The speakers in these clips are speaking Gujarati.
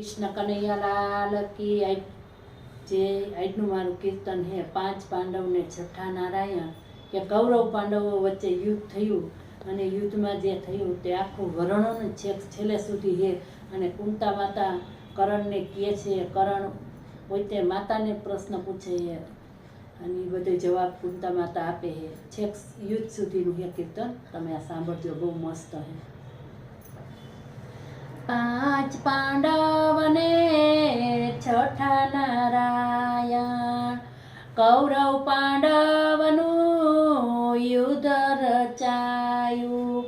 કૃષ્ણ કનૈયાલાલ કી જે આજનું મારું કીર્તન હે પાંચ પાંડવને છઠ્ઠા નારાયણ, કે કૌરવ પાંડવો વચ્ચે યુદ્ધ થયું અને યુદ્ધમાં જે થયું તે આખું વર્ણન છેક છેલ્લે સુધી હે અને કુંતા માતા કરણને કહે છે, કરણ પોતે માતાને પ્રશ્ન પૂછે છે. અને એ બધો જવાબ કુંતા માતા આપે છે. છેક યુદ્ધ સુધીનું હે કીર્તન. તમે આ સાંભળજો, બહુ મસ્ત હે પાંચ પાંડવને છઠ્ઠા નારાયણ. કૌરવ પાંડવનું યુદ્ધ રચાયું.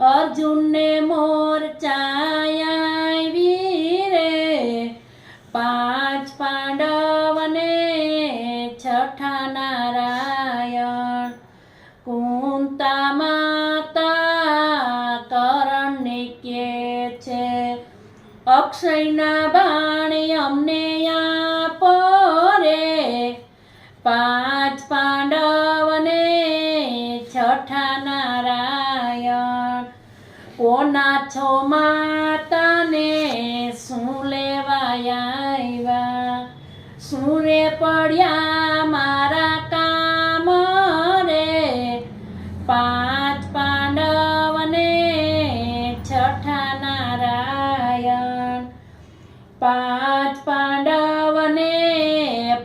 અર્જુનને મોરચાયા રે. પાંચ પાંડવને છઠ્ઠા નારાયણ. કુંતા અક્ષયના બાણી અમને આપો રે. પાંચ પાંડવને છઠ્ઠા નારાયણ. કોના છો માતાને શું લેવાયા શું રે પડ્યા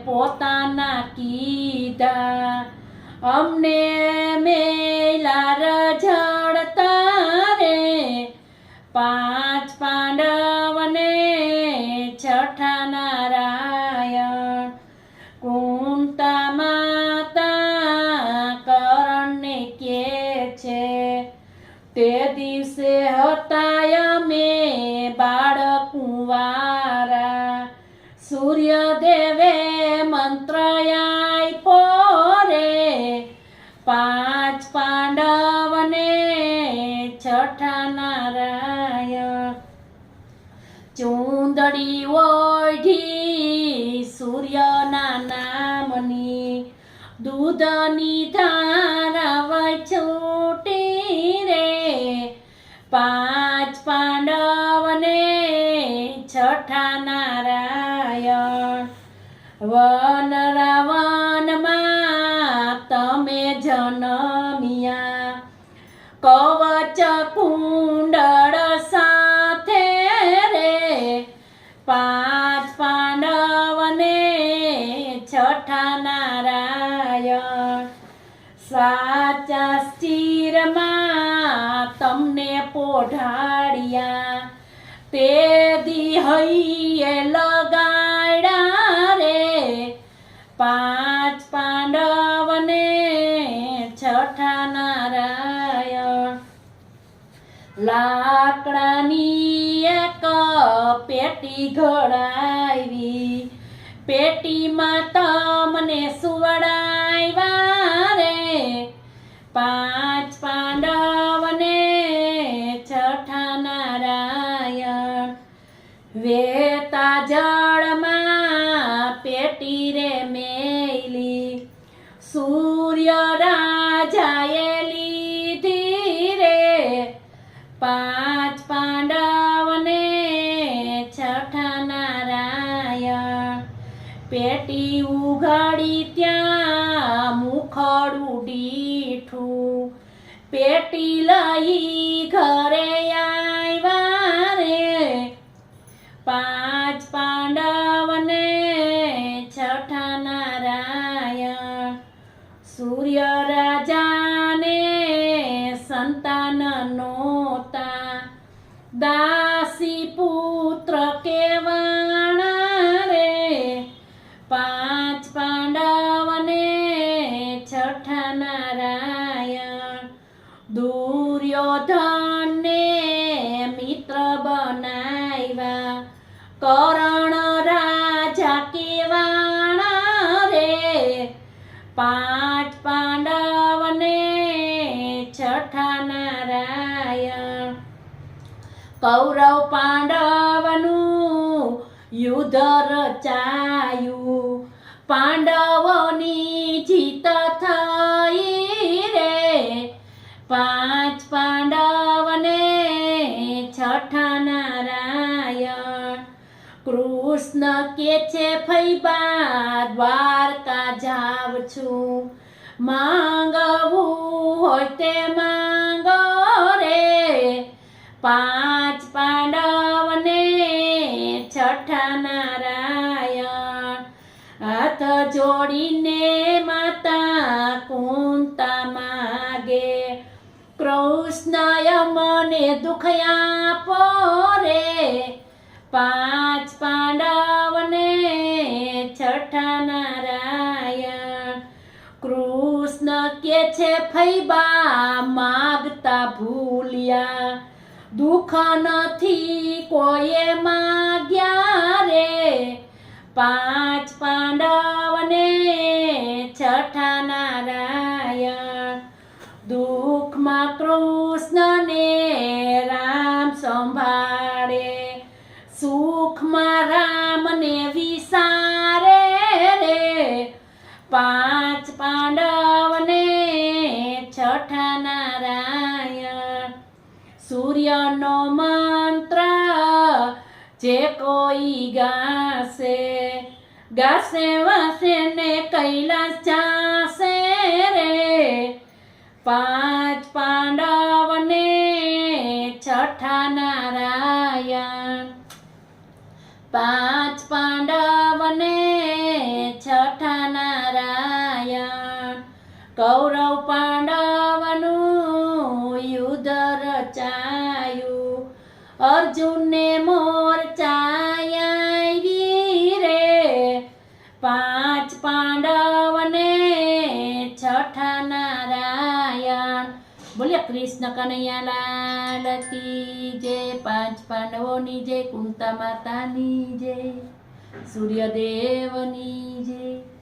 પોતાના કીધા. અમને મેલા રઝળતા રે પાંચ પાંડવને છઠ્ઠા નારાયણ. કુંતા માતા કરણને કે છે. તે દિવસે હતા અમે બાળ કુંવારા ચૂંદડી ઓઢી સૂર્યના નામની દૂધની ધારા છૂટી રે. પાંચ પાંડવને છઠ્ઠા નારાયણ. વન રાવણમાં તમે જનમિયા. કવચ સાચા સ્થિરમાં તમને પોઢાડ્યા. તે દિહૈયે લગાડ્યા રે. પાંચ પાંડવને છઠ્ઠા નારાયણ. લાકડાની એક પેટી ઘડાવી. પેટીમાં તમને જળમાં મેલી સૂર્ય રાજાએ લીધી રે પાંચ પાંડવને છઠ્ઠા નારાયણ પેટી ઉઘાડી ત્યાં મુખડું ડીઠું પેટી લઈ ઘરે આવ્યા રે. પાંચ દાસી પુત્ર કેવાણા રે, પાંચ પાંડવને છઠ્ઠા નારાયણ, દુર્યોધનને મિત્ર બનાવ્યા કરણ રાજા કેવાણા રે, પાંચ પાંડવને છઠ્ઠા નારાયણ કૌરવ પાંડવનું યુદ્ધ રચાયું. પાંડવોની જીત થઈ રે. પાંચ પાંડવને છઠ્ઠા નારાયણ. કૃષ્ણ કે છે ફૈબા દ્વારકા જાવ છું. માંગવું હોય તે માંગો રે પાંચ પાંડવને છઠ્ઠા નારાયણ. હાથ જોડીને માતા કુંતા માગે. કૃષ્ણય મને દુખયા પોરે પાંચ પાંડવને છઠ્ઠા નારાયણ. કૃષ્ણ કે છે ફૈબા, માગતા ભૂલ્યા. દુઃખ નથી કોઈએ માગ્યા રે? પાંચ પાંડવને છઠ્ઠા નારાયણ. દુઃખમાં કૃષ્ણને રામ સંભાળે. સુખમાં રામને સૂર્યનો મંત્ર, જે કોઈ ગાશે ગાશે વાસે ને કૈલાસ જાશે રે. પાંચ પાંડવને છઠ્ઠા નારાયણ. પાંચ પાંડવને છઠ્ઠા નારાયણ. કૌરવ પાંડવનું અર્જુનને મોરચાઈ રે. પાંચ પાંડવને છઠ્ઠા નારાયણ. બોલ્યા કૃષ્ણ કનૈયા લાલ કી જે, પાંચ પાંડવોની જે, કુંતા માતાની જે, સૂર્યદેવની જય